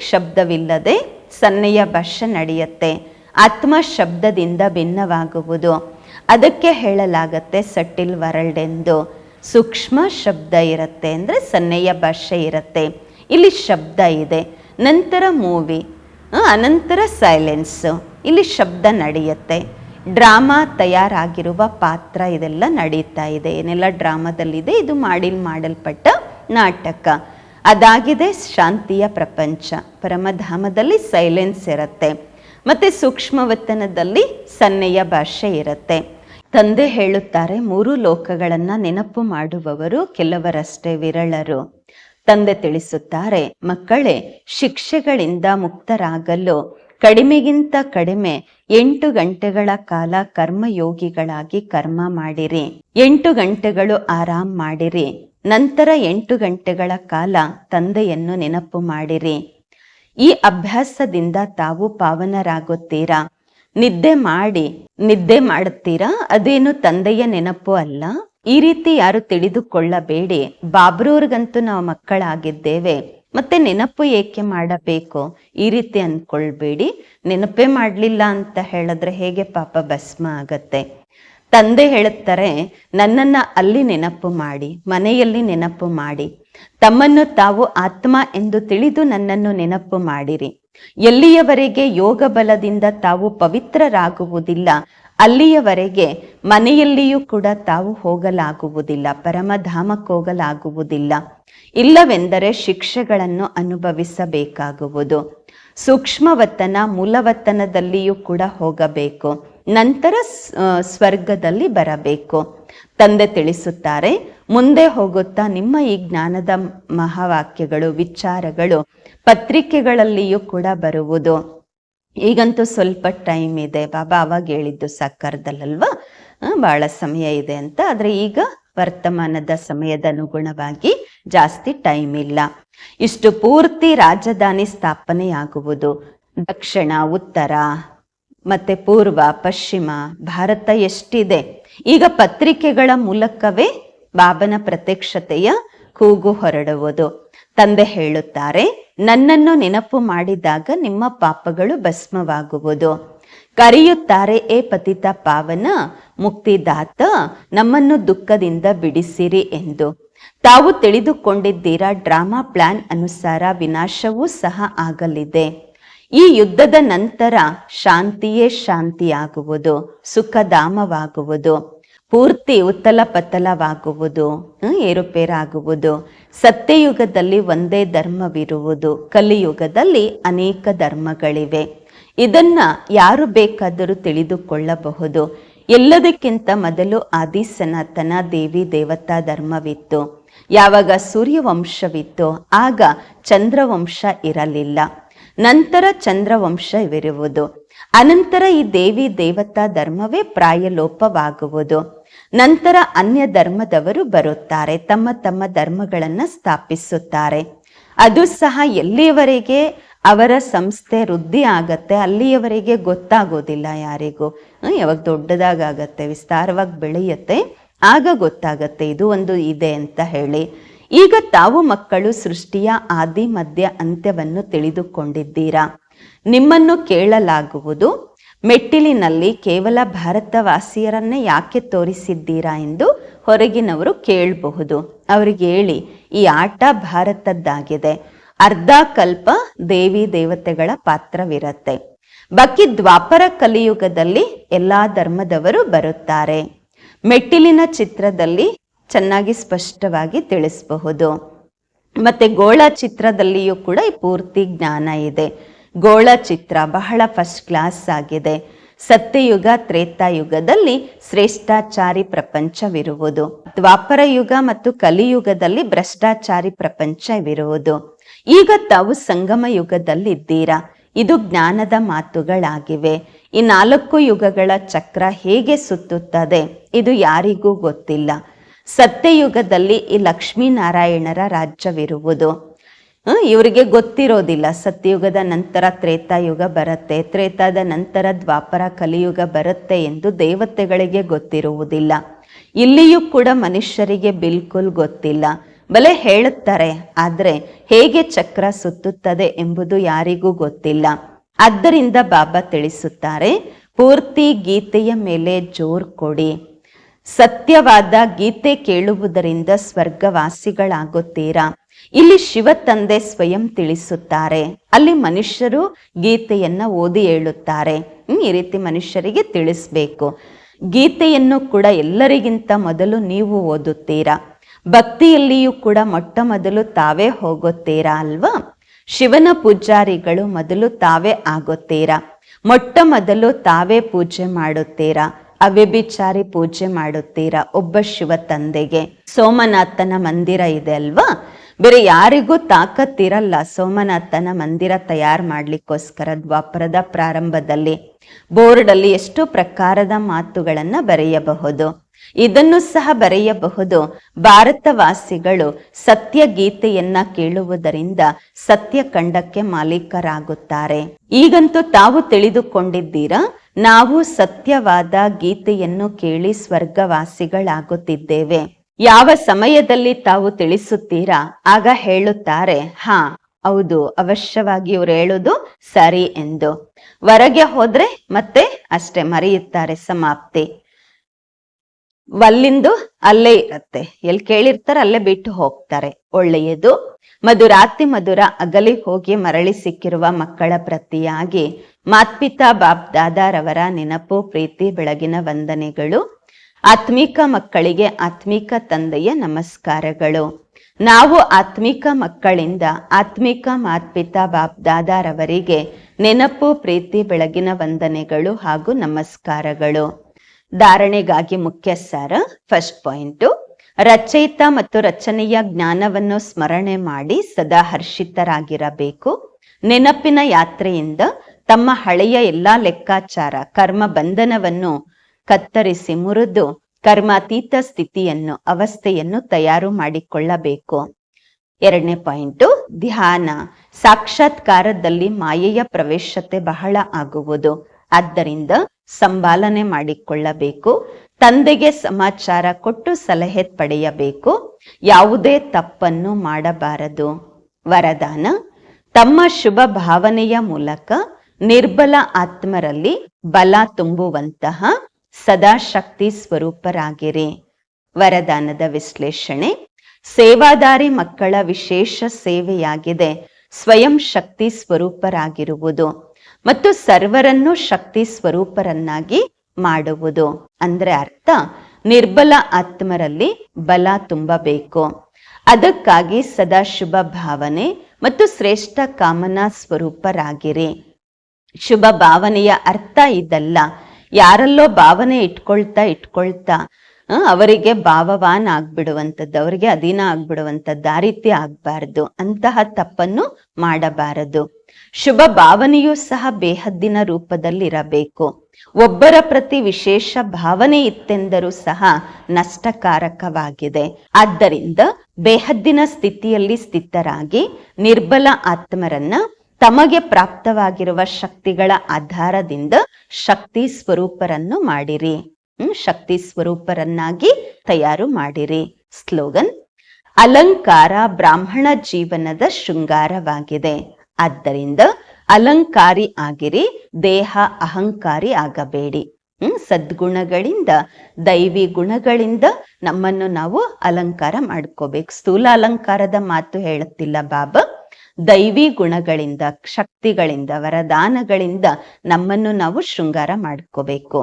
ಶಬ್ದವಿಲ್ಲದೆ ಸನ್ನೆಯ ಭಾಷೆ ನಡೆಯುತ್ತೆ. ಆತ್ಮ ಶಬ್ದದಿಂದ ಭಿನ್ನವಾಗುವುದು. ಅದಕ್ಕೆ ಹೇಳಲಾಗತ್ತೆ ಸಟ್ಟಿಲ್ ವರಲ್ಡ್ ಎಂದು. ಸೂಕ್ಷ್ಮ ಶಬ್ದ ಇರುತ್ತೆ ಅಂದರೆ ಸನ್ನೆಯ ಭಾಷೆ ಇರುತ್ತೆ. ಇಲ್ಲಿ ಶಬ್ದ ಇದೆ, ನಂತರ ಮೂವಿ ಅನಂತರ ಸೈಲೆನ್ಸು ಇಲ್ಲಿ ಶಬ್ದ ನಡೆಯುತ್ತೆ. ಡ್ರಾಮಾ ತಯಾರಾಗಿರುವ ಪಾತ್ರ ಇದೆಲ್ಲ ನಡೀತಾ ಇದೆ. ಏನೆಲ್ಲ ಡ್ರಾಮಾದಲ್ಲಿದೆ? ಇದು ಮಾಡಿಲ್ ಮಾಡಲ್ಪಟ್ಟ ನಾಟಕ. ಅದಾಗಿದೆ ಶಾಂತಿಯ ಪ್ರಪಂಚ. ಪರಮಧಾಮದಲ್ಲಿ ಸೈಲೆನ್ಸ್ ಇರುತ್ತೆ. ಮತ್ತು ಸೂಕ್ಷ್ಮವತನದಲ್ಲಿ ಸನ್ನೆಯ ಭಾಷೆ ಇರುತ್ತೆ. ತಂದೆ ಹೇಳುತ್ತಾರೆ, ಮೂರು ಲೋಕಗಳನ್ನ ನೆನಪು ಮಾಡುವವರು ಕೆಲವರಷ್ಟೇ ವಿರಳರು. ತಂದೆ ತಿಳಿಸುತ್ತಾರೆ, ಮಕ್ಕಳೇ, ಶಿಕ್ಷೆಗಳಿಂದ ಮುಕ್ತರಾಗಲು ಕಡಿಮೆಗಿಂತ ಕಡಿಮೆ ಎಂಟು ಗಂಟೆಗಳ ಕಾಲ ಕರ್ಮಯೋಗಿಗಳಾಗಿ ಕರ್ಮ ಮಾಡಿರಿ. ಎಂಟು ಗಂಟೆಗಳು ಆರಾಮ್ ಮಾಡಿರಿ. ನಂತರ ಎಂಟು ಗಂಟೆಗಳ ಕಾಲ ತಂದೆಯನ್ನು ನೆನಪು ಮಾಡಿರಿ. ಈ ಅಭ್ಯಾಸದಿಂದ ತಾವು ಪಾವನರಾಗುತ್ತೀರಾ? ನಿದ್ದೆ ಮಾಡಿ, ನಿದ್ದೆ ಮಾಡುತ್ತೀರಾ? ಅದೇನು ತಂದೆಯ ನೆನಪು ಅಲ್ಲ? ಈ ರೀತಿ ಯಾರು ತಿಳಿದುಕೊಳ್ಳಬೇಡಿ. ಬಾಬ್ರೂರ್ಗಂತೂ ನಾವು ಮಕ್ಕಳಾಗಿದ್ದೇವೆ. ಮತ್ತೆ ನೆನಪು ಏಕೆ ಮಾಡಬೇಕು? ಈ ರೀತಿ ಅಂದ್ಕೊಳ್ಬೇಡಿ. ನೆನಪೇ ಮಾಡಲಿಲ್ಲ ಅಂತ ಹೇಳಿದ್ರೆ ಹೇಗೆ ಪಾಪ ಭಸ್ಮ ಆಗತ್ತೆ? ತಂದೆ ಹೇಳುತ್ತಾರೆ, ನನ್ನನ್ನ ಅಲ್ಲಿ ನೆನಪು ಮಾಡಿ, ಮನೆಯಲ್ಲಿ ನೆನಪು ಮಾಡಿ. ತಮ್ಮನ್ನು ತಾವು ಆತ್ಮ ಎಂದು ತಿಳಿದು ನನ್ನನ್ನು ನೆನಪು ಮಾಡಿರಿ. ಎಲ್ಲಿಯವರೆಗೆ ಯೋಗ ಬಲದಿಂದ ತಾವು ಪವಿತ್ರರಾಗುವುದಿಲ್ಲ, ಅಲ್ಲಿಯವರೆಗೆ ಮನೆಯಲ್ಲಿಯೂ ಕೂಡ ತಾವು ಹೋಗಲಾಗುವುದಿಲ್ಲ ಪರಮಧಾಮಕ್ಕೋಗಲಾಗುವುದಿಲ್ಲ ಇಲ್ಲವೆಂದರೆ ಶಿಕ್ಷೆಗಳನ್ನು ಅನುಭವಿಸಬೇಕಾಗುವುದು. ಸೂಕ್ಷ್ಮವತನ ಮೂಲವತನದಲ್ಲಿಯೂ ಕೂಡ ಹೋಗಬೇಕು. ನಂತರ ಸ್ವರ್ಗದಲ್ಲಿ ಬರಬೇಕು. ತಂದೆ ತಿಳಿಸುತ್ತಾರೆ, ಮುಂದೆ ಹೋಗುತ್ತಾ ನಿಮ್ಮ ಈ ಜ್ಞಾನದ ಮಹಾವಾಕ್ಯಗಳು, ವಿಚಾರಗಳು ಪತ್ರಿಕೆಗಳಲ್ಲಿಯೂ ಕೂಡ ಬರುವುದು. ಈಗಂತೂ ಸ್ವಲ್ಪ ಟೈಮ್ ಇದೆ. ಬಾಬಾ ಅವಾಗ ಹೇಳಿದ್ದು ಸಾಕಾರದಲ್ಲಲ್ವಾ? ಬಹಳ ಸಮಯ ಇದೆ ಅಂತ. ಆದ್ರೆ ಈಗ ವರ್ತಮಾನದ ಸಮಯದ ಅನುಗುಣವಾಗಿ ಜಾಸ್ತಿ ಟೈಮ್ ಇಲ್ಲ. ಇಷ್ಟು ಪೂರ್ತಿ ರಾಜಧಾನಿ ಸ್ಥಾಪನೆಯಾಗುವುದು. ದಕ್ಷಿಣ, ಉತ್ತರ, ಮತ್ತೆ ಪೂರ್ವ, ಪಶ್ಚಿಮ, ಭಾರತ ಎಷ್ಟಿದೆ. ಈಗ ಪತ್ರಿಕೆಗಳ ಮೂಲಕವೇ ಬಾಬನ ಪ್ರತ್ಯಕ್ಷತೆಯ ಕೂಗು ಹೊರಡುವುದು. ತಂದೆ ಹೇಳುತ್ತಾರೆ, ನನ್ನನ್ನು ನೆನಪು ಮಾಡಿದಾಗ ನಿಮ್ಮ ಪಾಪಗಳು ಭಸ್ಮವಾಗುವುದು. ಕರೆಯುತ್ತಾರೆ, ಏ ಪತಿತ ಪಾವನ, ಮುಕ್ತಿದಾತ, ನಮ್ಮನ್ನು ದುಃಖದಿಂದ ಬಿಡಿಸಿರಿ ಎಂದು. ತಾವು ತಿಳಿದುಕೊಂಡಿದ್ದೀರಾ, ಡ್ರಾಮಾ ಪ್ಲಾನ್ ಅನುಸಾರ ವಿನಾಶವೂ ಸಹ ಆಗಲಿದೆ. ಈ ಯುದ್ಧದ ನಂತರ ಶಾಂತಿಯೇ ಶಾಂತಿಯಾಗುವುದು, ಸುಖಧಾಮವಾಗುವುದು, ಪೂರ್ತಿ ಉತ್ತಲ ಪತ್ತಲವಾಗುವುದು ಏರುಪೇರಾಗುವುದು. ಸತ್ಯಯುಗದಲ್ಲಿ ಒಂದೇ ಧರ್ಮವಿರುವುದು. ಕಲಿಯುಗದಲ್ಲಿ ಅನೇಕ ಧರ್ಮಗಳಿವೆ. ಇದನ್ನ ಯಾರು ಬೇಕಾದರೂ ತಿಳಿದುಕೊಳ್ಳಬಹುದು. ಎಲ್ಲದಕ್ಕಿಂತ ಮೊದಲು ಆದಿ ಸನಾತನ ದೇವಿ ದೇವತಾ ಧರ್ಮವಿತ್ತು. ಯಾವಾಗ ಸೂರ್ಯವಂಶವಿತ್ತು ಆಗ ಚಂದ್ರವಂಶ ಇರಲಿಲ್ಲ. ನಂತರ ಚಂದ್ರವಂಶವಿರುವುದು ಅನಂತರ ಈ ದೇವಿ ದೇವತಾ ಧರ್ಮವೇ ಪ್ರಾಯಲೋಪವಾಗುವುದು. ನಂತರ ಅನ್ಯ ಧರ್ಮದವರು ಬರುತ್ತಾರೆ, ತಮ್ಮ ತಮ್ಮ ಧರ್ಮಗಳನ್ನು ಸ್ಥಾಪಿಸುತ್ತಾರೆ. ಅದು ಸಹ ಎಲ್ಲಿಯವರೆಗೆ ಅವರ ಸಂಸ್ಥೆ ವೃದ್ಧಿ ಆಗತ್ತೆ, ಅಲ್ಲಿಯವರೆಗೆ ಗೊತ್ತಾಗೋದಿಲ್ಲ ಯಾರಿಗೂ. ಯಾವಾಗ ದೊಡ್ಡದಾಗತ್ತೆ ವಿಸ್ತಾರವಾಗಿ ಬೆಳೆಯುತ್ತೆ, ಆಗ ಗೊತ್ತಾಗತ್ತೆ, ಇದು ಒಂದು ಇದೆ ಅಂತ ಹೇಳಿ. ಈಗ ತಾವು ಮಕ್ಕಳು ಸೃಷ್ಟಿಯ ಆದಿ ಮಧ್ಯ ಅಂತ್ಯವನ್ನು ತಿಳಿದುಕೊಂಡಿದ್ದೀರಾ? ನಿಮ್ಮನ್ನು ಕೇಳಲಾಗುವುದು ಮೆಟ್ಟಿಲಿನಲ್ಲಿ ಕೇವಲ ಭಾರತವಾಸಿಯರನ್ನೇ ಯಾಕೆ ತೋರಿಸಿದ್ದೀರಾ ಎಂದು ಹೊರಗಿನವರು ಕೇಳಬಹುದು. ಅವರಿಗೆ ಹೇಳಿ, ಈ ಆಟ ಭಾರತದ್ದಾಗಿದೆ. ಅರ್ಧ ಕಲ್ಪ ದೇವಿ ದೇವತೆಗಳ ಪಾತ್ರವಿರುತ್ತೆ. ಬಾಕಿ ದ್ವಾಪರ ಕಲಿಯುಗದಲ್ಲಿ ಎಲ್ಲಾ ಧರ್ಮದವರು ಬರುತ್ತಾರೆ. ಮೆಟ್ಟಿಲಿನ ಚಿತ್ರದಲ್ಲಿ ಚೆನ್ನಾಗಿ ಸ್ಪಷ್ಟವಾಗಿ ತಿಳಿಸಬಹುದು. ಮತ್ತೆ ಗೋಳ ಚಿತ್ರದಲ್ಲಿಯೂ ಕೂಡ ಈ ಪೂರ್ತಿ ಜ್ಞಾನ ಇದೆ. ಗೋಳ ಚಿತ್ರ ಬಹಳ ಫಸ್ಟ್ ಕ್ಲಾಸ್ ಆಗಿದೆ. ಸತ್ಯಯುಗ, ತ್ರೇತಾಯುಗದಲ್ಲಿ ಶ್ರೇಷ್ಠಾಚಾರಿ ಪ್ರಪಂಚವಿರುವುದು. ದ್ವಾಪರ ಯುಗ ಮತ್ತು ಕಲಿಯುಗದಲ್ಲಿ ಭ್ರಷ್ಟಾಚಾರಿ ಪ್ರಪಂಚವಿರುವುದು. ಈಗ ತಾವು ಸಂಗಮ ಯುಗದಲ್ಲಿದ್ದೀರಾ? ಇದು ಜ್ಞಾನದ ಮಾತುಗಳಾಗಿವೆ. ಈ ನಾಲ್ಕು ಯುಗಗಳ ಚಕ್ರ ಹೇಗೆ ಸುತ್ತುತ್ತದೆ? ಇದು ಯಾರಿಗೂ ಗೊತ್ತಿಲ್ಲ. ಸತ್ಯಯುಗದಲ್ಲಿ ಈ ಲಕ್ಷ್ಮೀನಾರಾಯಣರ ರಾಜ್ಯವಿರುವುದು. ಇವರಿಗೆ ಗೊತ್ತಿರೋದಿಲ್ಲ. ಸತ್ಯಯುಗದ ನಂತರ ತ್ರೇತಾಯುಗ ಬರುತ್ತೆ. ತ್ರೇತಾದ ನಂತರ ದ್ವಾಪರ ಕಲಿಯುಗ ಬರುತ್ತೆ ಎಂದು ದೇವತೆಗಳಿಗೆ ಗೊತ್ತಿರುವುದಿಲ್ಲ. ಇಲ್ಲಿಯೂ ಕೂಡ ಮನುಷ್ಯರಿಗೆ ಬಿಲ್ಕುಲ್ ಗೊತ್ತಿಲ್ಲ. ಬಲೆ ಹೇಳುತ್ತಾರೆ, ಆದರೆ ಹೇಗೆ ಚಕ್ರ ಸುತ್ತುತ್ತದೆ ಎಂಬುದು ಯಾರಿಗೂ ಗೊತ್ತಿಲ್ಲ. ಆದ್ದರಿಂದ ಬಾಬಾ ತಿಳಿಸುತ್ತಾರೆ, ಪೂರ್ತಿ ಗೀತೆಯ ಮೇಲೆ ಜೋರ್ ಕೊಡಿ. ಸತ್ಯವಾದ ಗೀತೆ ಕೇಳುವುದರಿಂದ ಸ್ವರ್ಗವಾಸಿಗಳಾಗುತ್ತೀರಾ? ಇಲ್ಲಿ ಶಿವ ತಂದೆ ಸ್ವಯಂ ತಿಳಿಸುತ್ತಾರೆ. ಅಲ್ಲಿ ಮನುಷ್ಯರು ಗೀತೆಯನ್ನ ಓದಿ ಹೇಳುತ್ತಾರೆ. ಈ ರೀತಿ ಮನುಷ್ಯರಿಗೆ ತಿಳಿಸ್ಬೇಕು. ಗೀತೆಯನ್ನು ಕೂಡ ಎಲ್ಲರಿಗಿಂತ ಮೊದಲು ನೀವು ಓದುತ್ತೀರಾ? ಭಕ್ತಿಯಲ್ಲಿಯೂ ಕೂಡ ಮೊಟ್ಟ ಮೊದಲು ತಾವೇ ಹೋಗುತ್ತೀರಾ ಅಲ್ವಾ? ಶಿವನ ಪೂಜಾರಿಗಳು ಮೊದಲು ತಾವೇ ಆಗುತ್ತೀರಾ? ಮೊಟ್ಟ ಮೊದಲು ತಾವೇ ಪೂಜೆ ಮಾಡುತ್ತೀರಾ? ಅವ್ಯಭಿಚಾರಿ ಪೂಜೆ ಮಾಡುತ್ತೀರಾ ಒಬ್ಬ ಶಿವ ತಂದೆಗೆ? ಸೋಮನಾಥನ ಮಂದಿರ ಇದೆ ಅಲ್ವಾ? ಬೇರೆ ಯಾರಿಗೂ ತಾಕತ್ತಿರಲ್ಲ ಸೋಮನಾಥನ ಮಂದಿರ ತಯಾರು ಮಾಡ್ಲಿಕ್ಕೋಸ್ಕರ ದ್ವಾಪರದ ಪ್ರಾರಂಭದಲ್ಲಿ ಬೋರ್ಡ್ ಅಲ್ಲಿ ಎಷ್ಟು ಪ್ರಕಾರದ ಮಾತುಗಳನ್ನ ಬರೆಯಬಹುದು. ಇದನ್ನು ಸಹ ಬರೆಯಬಹುದು. ಭಾರತವಾಸಿಗಳು ಸತ್ಯ ಗೀತೆಯನ್ನ ಕೇಳುವುದರಿಂದ ಸತ್ಯ ಕಂಡಕ್ಕೆ ಮಾಲೀಕರಾಗುತ್ತಾರೆ. ಈಗಂತೂ ತಾವು ತಿಳಿದುಕೊಂಡಿದ್ದೀರಾ? ನಾವು ಸತ್ಯವಾದ ಗೀತೆಯನ್ನು ಕೇಳಿ ಸ್ವರ್ಗವಾಸಿಗಳಾಗುತ್ತಿದ್ದೇವೆ. ಯಾವ ಸಮಯದಲ್ಲಿ ತಾವು ತಿಳಿಸುತ್ತೀರಾ? ಆಗ ಹೇಳುತ್ತಾರೆ, ಹಾ, ಹೌದು, ಅವಶ್ಯವಾಗಿ ಇವ್ರು ಹೇಳುದು ಸರಿ ಎಂದು. ಹೊರಗೆ ಹೋದ್ರೆ ಮತ್ತೆ ಅಷ್ಟೇ ಮರೆಯುತ್ತಾರೆ ಸಮಾಪ್ತಿ. ವಲ್ಲಿಂದು ಅಲ್ಲೇ ಇರುತ್ತೆ. ಎಲ್ಲಿ ಕೇಳಿರ್ತಾರೆ ಅಲ್ಲೇ ಬಿಟ್ಟು ಹೋಗ್ತಾರೆ. ಒಳ್ಳೆಯದು. ಮಧುರಾತಿ ಮಧುರ ಅಗಲಿ ಹೋಗಿ ಮರಳಿ ಸಿಕ್ಕಿರುವ ಮಕ್ಕಳ ಪ್ರತಿಯಾಗಿ ಮಾತ್ಪಿತಾ ಬಾಪ್ ದಾದಾರವರ ನೆನಪು, ಪ್ರೀತಿ, ಬೆಳಗಿನ ವಂದನೆಗಳು ಆತ್ಮಿಕ ಮಕ್ಕಳಿಗೆ ಆತ್ಮಿಕ ತಂದೆಯ ನಮಸ್ಕಾರಗಳು. ನಾವು ಆತ್ಮಿಕ ಮಕ್ಕಳಿಂದ ಆತ್ಮಿಕ ಮಾತ್ಪಿತಾ ಬಾಪ್ ದಾದಾರವರಿಗೆ ನೆನಪು, ಪ್ರೀತಿ, ಬೆಳಗಿನ ವಂದನೆಗಳು ಹಾಗೂ ನಮಸ್ಕಾರಗಳು. ಧಾರಣೆಗಾಗಿ ಮುಖ್ಯ ಸಾರ ಫಸ್ಟ್ ಪಾಯಿಂಟು ರಚಯಿತ ಮತ್ತು ರಚನೆಯ ಜ್ಞಾನವನ್ನು ಸ್ಮರಣೆ ಮಾಡಿ ಸದಾ ಹರ್ಷಿತರಾಗಿರಬೇಕು. ನೆನಪಿನ ಯಾತ್ರೆಯಿಂದ ತಮ್ಮ ಹಳೆಯ ಎಲ್ಲಾ ಲೆಕ್ಕಾಚಾರ, ಕರ್ಮ, ಬಂಧನವನ್ನು ಕತ್ತರಿಸಿ ಮುರಿದು ಕರ್ಮಾತೀತ ಸ್ಥಿತಿಯನ್ನು, ಅವಸ್ಥೆಯನ್ನು ತಯಾರು ಮಾಡಿಕೊಳ್ಳಬೇಕು. ಎರಡನೇ ಪಾಯಿಂಟು, ಧ್ಯಾನ. ಸಾಕ್ಷಾತ್ಕಾರದಲ್ಲಿ ಮಾಯೆಯ ಪ್ರವೇಶತೆ ಬಹಳ ಆಗುವುದು. ಆದ್ದರಿಂದ ಸಂಭಾಲನೆ ಮಾಡಿಕೊಳ್ಳಬೇಕು. ತಂದೆಗೆ ಸಮಾಚಾರ ಕೊಟ್ಟು ಸಲಹೆ ಪಡೆಯಬೇಕು. ಯಾವುದೇ ತಪ್ಪನ್ನು ಮಾಡಬಾರದು. ವರದಾನ. ತಮ್ಮ ಶುಭ ಭಾವನೆಯ ಮೂಲಕ ನಿರ್ಬಲ ಆತ್ಮರಲ್ಲಿ ಬಲ ತುಂಬುವಂತಹ ಸದಾ ಶಕ್ತಿ ಸ್ವರೂಪರಾಗಿರಿ. ವರದಾನದ ವಿಶ್ಲೇಷಣೆ, ಸೇವಾದಾರಿ ಮಕ್ಕಳ ವಿಶೇಷ ಸೇವೆಯಾಗಿದೆ. ಸ್ವಯಂ ಶಕ್ತಿ ಸ್ವರೂಪರಾಗಿರುವುದು ಮತ್ತು ಸರ್ವರನ್ನು ಶಕ್ತಿ ಸ್ವರೂಪರನ್ನಾಗಿ ಮಾಡುವುದು. ಅಂದ್ರೆ ಅರ್ಥ, ನಿರ್ಬಲ ಆತ್ಮರಲ್ಲಿ ಬಲ ತುಂಬಬೇಕು. ಅದಕ್ಕಾಗಿ ಸದಾ ಶುಭ ಭಾವನೆ ಮತ್ತು ಶ್ರೇಷ್ಠ ಕಾಮನಾ ಸ್ವರೂಪರಾಗಿರಿ. ಶುಭ ಭಾವನೆಯ ಅರ್ಥ ಇದಲ್ಲ. ಯಾರಲ್ಲೋ ಭಾವನೆ ಇಟ್ಕೊಳ್ತಾ ಇಟ್ಕೊಳ್ತಾ ಅವರಿಗೆ ಭಾವವಾನ್ ಆಗ್ಬಿಡುವಂಥದ್ದು, ಅವರಿಗೆ ಅಧೀನ ಆಗ್ಬಿಡುವಂಥದ್ದು, ಆ ರೀತಿ ಆಗ್ಬಾರ್ದು. ಅಂತಹ ತಪ್ಪನ್ನು ಮಾಡಬಾರದು. ಶುಭ ಭಾವನೆಯೂ ಸಹ ಬೇಹದ್ದಿನ ರೂಪದಲ್ಲಿರಬೇಕು. ಒಬ್ಬರ ಪ್ರತಿ ವಿಶೇಷ ಭಾವನೆ ಇತ್ತೆಂದರೂ ಸಹ ನಷ್ಟಕಾರಕವಾಗಿದೆ. ಆದ್ದರಿಂದ ಬೇಹದ್ದಿನ ಸ್ಥಿತಿಯಲ್ಲಿ ಸ್ಥಿತರಾಗಿ ನಿರ್ಬಲ ಆತ್ಮರನ್ನ ತಮಗೆ ಪ್ರಾಪ್ತವಾಗಿರುವ ಶಕ್ತಿಗಳ ಆಧಾರದಿಂದ ಶಕ್ತಿ ಸ್ವರೂಪರನ್ನು ಮಾಡಿರಿ. ಶಕ್ತಿ ಸ್ವರೂಪರನ್ನಾಗಿ ತಯಾರು ಮಾಡಿರಿ. ಸ್ಲೋಗನ್, ಅಲಂಕಾರ ಬ್ರಾಹ್ಮಣ ಜೀವನದ ಶೃಂಗಾರವಾಗಿದೆ. ಆದ್ದರಿಂದ ಅಲಂಕಾರಿ ಆಗಿರಿ, ದೇಹ ಅಹಂಕಾರಿ ಆಗಬೇಡಿ. ಹ್ಮ್, ಸದ್ಗುಣಗಳಿಂದ, ದೈವಿ ಗುಣಗಳಿಂದ ನಮ್ಮನ್ನು ನಾವು ಅಲಂಕಾರ ಮಾಡ್ಕೋಬೇಕು. ಸ್ಥೂಲ ಅಲಂಕಾರದ ಮಾತು ಹೇಳುತ್ತಿಲ್ಲ ಬಾಬಾ. ದೈವಿ ಗುಣಗಳಿಂದ, ಶಕ್ತಿಗಳಿಂದ, ವರದಾನಗಳಿಂದ ನಮ್ಮನ್ನು ನಾವು ಶೃಂಗಾರ ಮಾಡ್ಕೋಬೇಕು.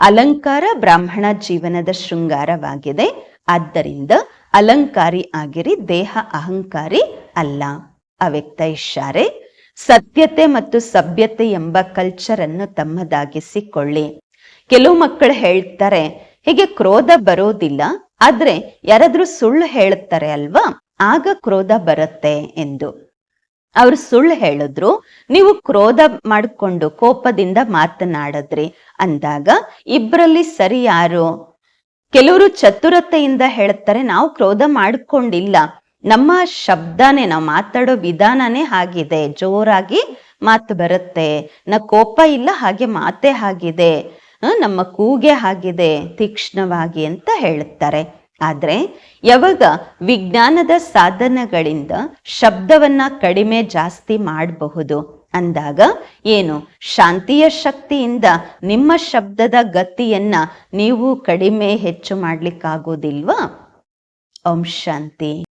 ಅಲಂಕಾರ ಬ್ರಾಹ್ಮಣ ಜೀವನದ ಶೃಂಗಾರವಾಗಿದೆ. ಆದ್ದರಿಂದ ಅಲಂಕಾರಿ ಆಗಿರಿ, ದೇಹ ಅಹಂಕಾರಿ ಅಲ್ಲ. ಅವ್ಯಕ್ತ ಇಷ್ಟಾರೆ ಸತ್ಯತೆ ಮತ್ತು ಸಭ್ಯತೆ ಎಂಬ ಕಲ್ಚರ್ ಅನ್ನು ತಮ್ಮದಾಗಿಸಿಕೊಳ್ಳಿ. ಕೆಲವು ಮಕ್ಕಳು ಹೇಳ್ತಾರೆ, ಹೀಗೆ ಕ್ರೋಧ ಬರೋದಿಲ್ಲ, ಆದ್ರೆ ಯಾರಾದ್ರೂ ಸುಳ್ಳು ಹೇಳುತ್ತಾರೆ ಅಲ್ವಾ? ಆಗ ಕ್ರೋಧ ಬರುತ್ತೆ ಎಂದು. ಅವ್ರು ಸುಳ್ಳು ಹೇಳಿದ್ರು, ನೀವು ಕ್ರೋಧ ಮಾಡಿಕೊಂಡು ಕೋಪದಿಂದ ಮಾತನಾಡಿದ್ರಿ ಅಂದಾಗ ಇಬ್ಬರಲ್ಲಿ ಸರಿ ಯಾರು? ಕೆಲವರು ಚತುರತೆಯಿಂದ ಹೇಳ್ತಾರೆ, ನಾವು ಕ್ರೋಧ ಮಾಡ್ಕೊಂಡಿಲ್ಲ. ನಮ್ಮ ಶಬ್ದನೇ, ನಾವು ಮಾತಾಡೋ ವಿಧಾನನೇ ಆಗಿದೆ ಜೋರಾಗಿ ಮಾತು ಬರುತ್ತೆ. ನ ಕೋಪ ಇಲ್ಲ, ಹಾಗೆ ಮಾತೆ ಆಗಿದೆ ನಮ್ಮ ಕೂಗೆ ಆಗಿದೆ ತೀಕ್ಷ್ಣವಾಗಿ ಅಂತ ಹೇಳುತ್ತಾರೆ ಆದ್ರೆ ಯಾವಾಗ ವಿಜ್ಞಾನದ ಸಾಧನಗಳಿಂದ ಶಬ್ದವನ್ನ ಕಡಿಮೆ ಜಾಸ್ತಿ ಮಾಡಬಹುದು ಅಂದಾಗ ಏನು? ಶಾಂತಿಯ ಶಕ್ತಿಯಿಂದ ನಿಮ್ಮ ಶಬ್ದದ ಗತಿಯನ್ನ ನೀವು ಕಡಿಮೆ ಹೆಚ್ಚು ಮಾಡ್ಲಿಕ್ಕಾಗೋದಿಲ್ವಾ? ಓಂ ಶಾಂತಿ.